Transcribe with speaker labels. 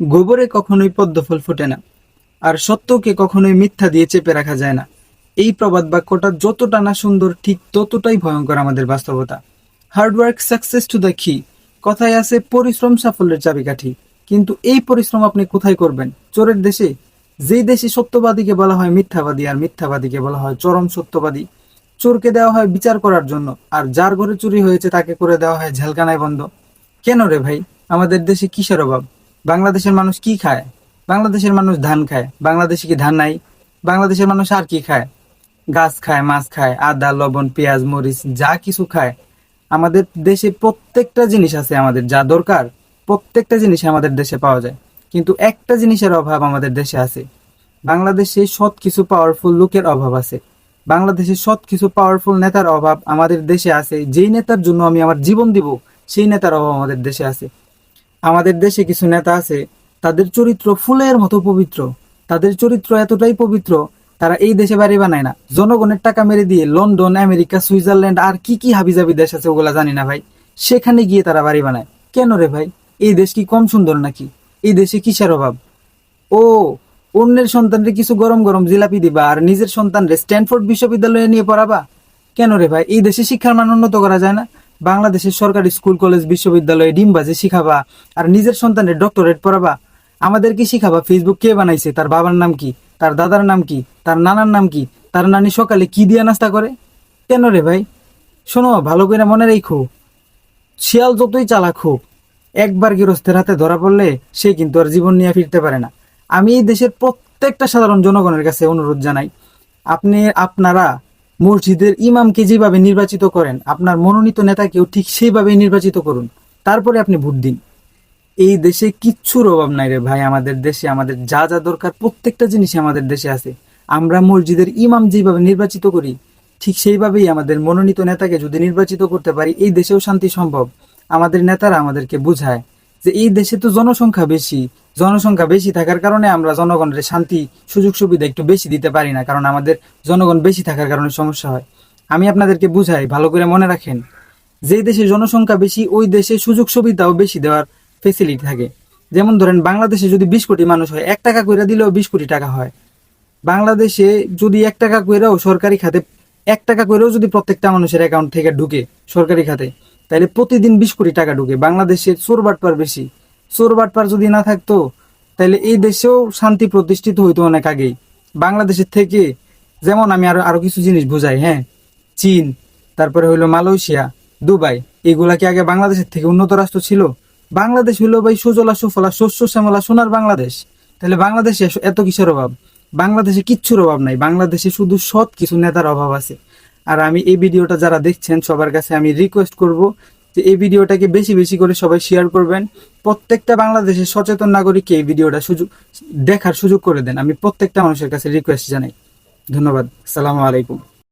Speaker 1: গোবরে কখনোই পদ্মফুল ফোটে না, আর সত্যকে কখনোই মিথ্যা দিয়ে চেপে রাখা যায় না। এই প্রবাদ বাক্যটা যতটা না সুন্দর, ঠিক ততটাই ভয়ঙ্কর আমাদের বাস্তবতা। হার্ডওয়ার্ক সাকসেস টু দ্য কি কথায় আছে, পরিশ্রম সাফল্যের চাবিকাঠি। কিন্তু এই পরিশ্রম আপনি কোথায় করবেন? চোরের দেশে? যেই দেশে সত্যবাদীকে বলা হয় মিথ্যাবাদী, আর মিথ্যাবাদীকে বলা হয় চরম সত্যবাদী। চোরকে দেওয়া হয় বিচার করার জন্য, আর যার ঘরে চুরি হয়েছে তাকে করে দেওয়া হয় ঝালকানায় বন্ধ। কেন রে ভাই? আমাদের দেশে কিসের অভাব? বাংলাদেশের মানুষ কি খায়? বাংলাদেশের মানুষ ধান খায়। বাংলাদেশে কি ধান নাই? বাংলাদেশের মানুষ আর কি খায়? গাছ খায়, মাছ খায়, আদা, লবণ, পেঁয়াজ, মরিচ, যা কিছু খায়। আমাদের দেশে প্রত্যেকটা জিনিস আছে আমাদের, যা দরকার, প্রত্যেকটা জিনিস আমাদের দেশে পাওয়া যায়। কিন্তু একটা জিনিসের অভাব আমাদের দেশে আছে। বাংলাদেশে সৎ কিছু পাওয়ারফুল লোকের অভাব আছে। বাংলাদেশে সৎ কিছু পাওয়ারফুল নেতার অভাব আমাদের দেশে আছে। যেই নেতার জন্য আমি আমার জীবন দিব, সেই নেতার অভাব আমাদের দেশে আছে। আমাদের দেশে কিছু নেতা আছে, তাদের চরিত্র ফুলের মতো পবিত্র। তাদের চরিত্র এতটাই পবিত্র, তারা এই দেশে বাড়ি বানায় না। জনগণের টাকা মেরে দিয়ে লন্ডন, আমেরিকা, সুইজারল্যান্ড আর কি কি হাবিজাবি দেশ আছে ওগুলা জানি না ভাই। সেখানে গিয়ে তারা বাড়ি বানায়। কেন রে ভাই? এই দেশ কি কম সুন্দর নাকি? এই দেশে কিসের অভাব? ও, অন্যের সন্তানরে কিছু গরম গরম জিলাপি দিবা আর নিজের সন্তানরে স্ট্যানফোর্ড বিশ্ববিদ্যালয়ে নিয়ে পড়াবা? কেন রে ভাই? এই দেশে শিক্ষার মান উন্নত করা যায় না? বাংলাদেশের সরকারি স্কুল, কলেজ, বিশ্ববিদ্যালয়ে ডিমবাজি শিখাবা আর নিজের সন্তানের ডক্টরেট পড়াবা। আমাদের কি শিখাবা? ফেসবুক কে বানাইছে? তার বাবার নাম কি? তার দাদার নাম কি? তার নানার নাম কি? তার নানি সকালে কি দিয়ে নাস্তা করে? কেন রে ভাই? শোনো, ভালো করে মনে রেখো। শিয়াল যতই চালাক হোক, একবার গৃহস্থের হাতে ধরা পড়লে সে কিন্তু আর জীবন নিয়ে ফিরতে পারে না। আমি এই দেশের প্রত্যেকটা সাধারণ জনগণের কাছে অনুরোধ জানাই, আপনি, আপনারা মসজিদের ইমামকে যেভাবে নির্বাচিত করেন, আপনার মনোনীত নেতাকেও ঠিক সেইভাবেই নির্বাচিত করুন। তারপরে আপনি ভোট দিন। এই দেশে কিচ্ছুর অভাব নাই রে ভাই, আমাদের দেশে আমাদের যা যা দরকার, প্রত্যেকটা জিনিসই আমাদের দেশে আছে। আমরা মসজিদের ইমাম যেভাবে নির্বাচিত করি, ঠিক সেইভাবেই আমাদের মনোনীত নেতাকে যদি নির্বাচিত করতে পারি, এই দেশেও শান্তি সম্ভব। আমাদের নেতারা আমাদেরকে বুঝায়। যে এই দেশে তো জনসংখ্যা বেশি জনসংখ্যা বেশি থাকার কারণে আমরা জনগণের শান্তি, সুযোগ সুবিধা একটু বেশি দিতে পারি না, কারণ আমাদের জনগণ বেশি থাকার কারণে সমস্যা হয়। আমি আপনাদেরকে বুঝাই, ভালো করে মনে রাখেন, যেই দেশে জনসংখ্যা বেশি, ওই দেশে সুযোগ সুবিধাও বেশি দেওয়ার ফেসিলিটি থাকে। যেমন ধরেন, বাংলাদেশে যদি বিশ কোটি মানুষ হয়, এক টাকা করে দিলেও বিশ কোটি টাকা হয়। বাংলাদেশে যদি এক টাকা করেও সরকারি খাতে, এক টাকা করেও যদি প্রত্যেকটা মানুষের অ্যাকাউন্ট থেকে ঢুকে সরকারি খাতে তাহলে প্রতিদিন বিশ কোটি টাকা ঢুকে বাংলাদেশে চোর বাটপার বেশি। চোর বাটপার যদি না থাকতো তাহলে এই দেশেও শান্তি প্রতিষ্ঠিত হইতো অনেক আগেই। বাংলাদেশের থেকে যেমন আমি আরও আরও কিছু জিনিস বুঝাই হ্যাঁ? চীন, তারপরে হইল মালয়েশিয়া, দুবাই, এগুলা কি আগে বাংলাদেশের থেকে উন্নত রাষ্ট্র ছিল? বাংলাদেশ হইল ভাই সুজলা, সুফলা, শস্য, শ্যামলা, সোনার বাংলাদেশ। তাহলে বাংলাদেশে এত কিসের অভাব? বাংলাদেশে কিচ্ছুর অভাব নাই। বাংলাদেশে শুধু সৎ কিছু নেতার অভাব আছে। আর আমি এই ভিডিওটা যারা দেখছেন, সবার কাছে আমি রিকোয়েস্ট করব যে এই ভিডিওটাকে বেশি বেশি করে সবাই শেয়ার করবেন। প্রত্যেকটা বাংলাদেশের সচেতন নাগরিককে এই ভিডিওটা সুযোগ, দেখার সুযোগ করে দেন। আমি প্রত্যেকটা মানুষের কাছে রিকোয়েস্ট জানাই। ধন্যবাদ। সালামু আলাইকুম।